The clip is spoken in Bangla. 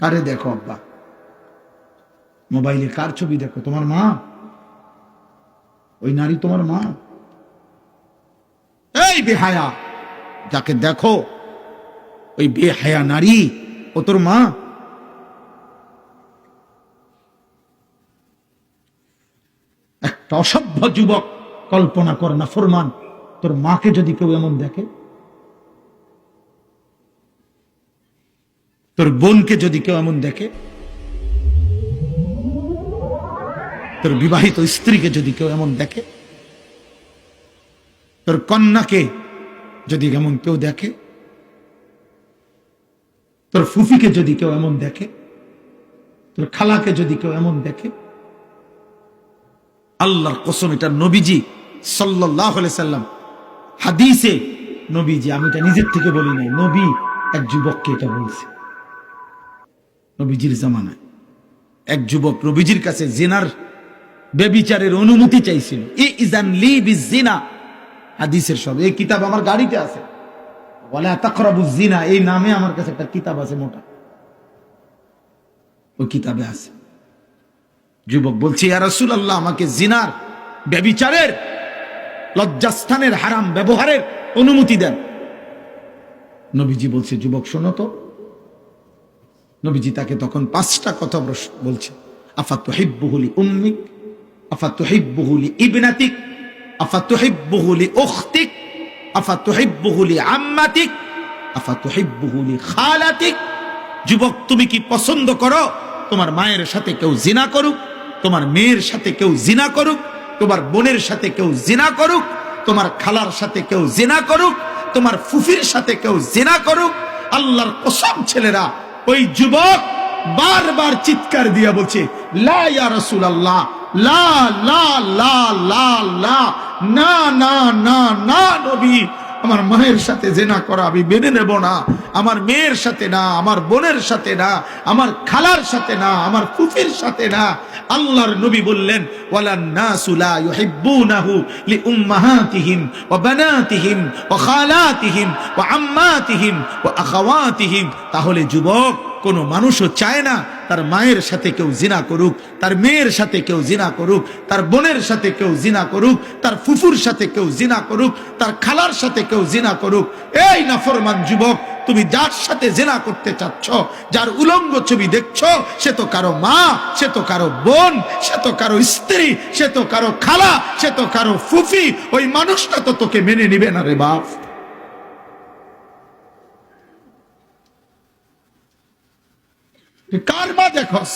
কারে দেখো আব্বা? মোবাইলে কার ছবি দেখো? তোমার মা? ওই নারী তোমার মা? এই বেহায়া, যাকে দেখো, ওই বেহায়া নারী, ও তোর মা? একটা অসভ্য যুবক কল্পনা কর না, ফরমান, তোর মাকে যদি কেউ এমন দেখে? তোর বোনকে যদি কেউ এমন দেখে, তোর বিবাহিত স্ত্রীকে যদি কেউ এমন দেখে, তোর কন্যাকে যদি এমন কেউ দেখে, তোর ফুফিকে যদি কেউ এমন দেখে, তোর খালাকে যদি কেউ এমন দেখে, আল্লাহর কসম এটা নবীজি সাল্লাহ সাল্লাম, হাদিসে নবীজি, আমি এটা নিজের থেকে বলি নাই, নবী এক যুবককে এটা বলছে। নবীজির জামানায়। এক যুবক নবীজির কাছে জেনার বেবিচারের অনুমতি চাইছিল। ই ইজান লি বিজিনা। হাদিসের সব, এই কিতাব আমার গাড়িতে আছে। বলে তাকরাবু জিনা, এই নামে আমার কাছে একটা কিতাব আছে মোটা। ওই কিতাবে আছে। যুবক বলছে, ইয়া রাসূলুল্লাহ, আমাকে জিনার বেবিচারের লজ্জাস্থানের হারাম ব্যবহারের অনুমতি দেন। নবীজি বলছে, যুবক, শোনো তো নবীজি তাকে তখন পাঁচটা কথা বলছে আফা তুহিব্বুহুলি উম্মিক আফা তুহিব্বুহুলি ইবনাতিক আফা তুহিব্বুহুলি উখতিক আফা তুহিব্বুহুলি আম্মাতিক আফা তুহিব্বুহুলি খালাতিক যুবক, তুমি কি পছন্দ করো? তোমার মায়ের সাথে কেউ জিনা করুক, তোমার মেয়ের সাথে কেউ জিনা করুক, তোমার বোনের সাথে কেউ জিনা করুক, তোমার খালার সাথে কেউ জিনা করুক, তোমার ফুফির সাথে কেউ জিনা করুক, আল্লাহর কসম ছেলেরা ওই যুবক বারবার চিৎকার দিয়া বলছে, লা লা লা লা লা, না না না না, নবী আমার মায়ের সাথে জেনা করা আমি মেনে নেব না। আমার মেয়ের সাথে না, আমার বোনের সাথে না, আমার খালার সাথে না, আমার ফুফির সাথে না। আল্লাহর নবী বললেন, ওয়ালান নাসু লা ইউহিব্বুনাহু লিউম্মাহাতিহিম ওয়া বানাতিহিম ওয়া খালাতিহিম ওয়া আম্মাতিহিম ওয়া আখাওয়াতিহিম। তাহলে যুবক কোন মানুষও চায় না তার মায়ের সাথে কেউ জিনা করুক, তার মেয়ের সাথে কেউ জিনা করুক, তার বোনের সাথে কেউ জিনা করুক, তার ফুফুর সাথে কেউ জিনা করুক, তার খালার সাথে কেউ জিনা করুক। এই নাফরমান যুবক, তুমি যার সাথে জেনা করতে চাচ্ছ, যার উলঙ্গ ছবি দেখছ, সে তো কারও মা, সে তো কারও বোন, সে তো কারও স্ত্রী, সে তো কারও খালা, সে তো কারও ফুফি, ওই মানুষটা তো তোকে মেনে নিবে না রে বাপ। কার মা দেখস?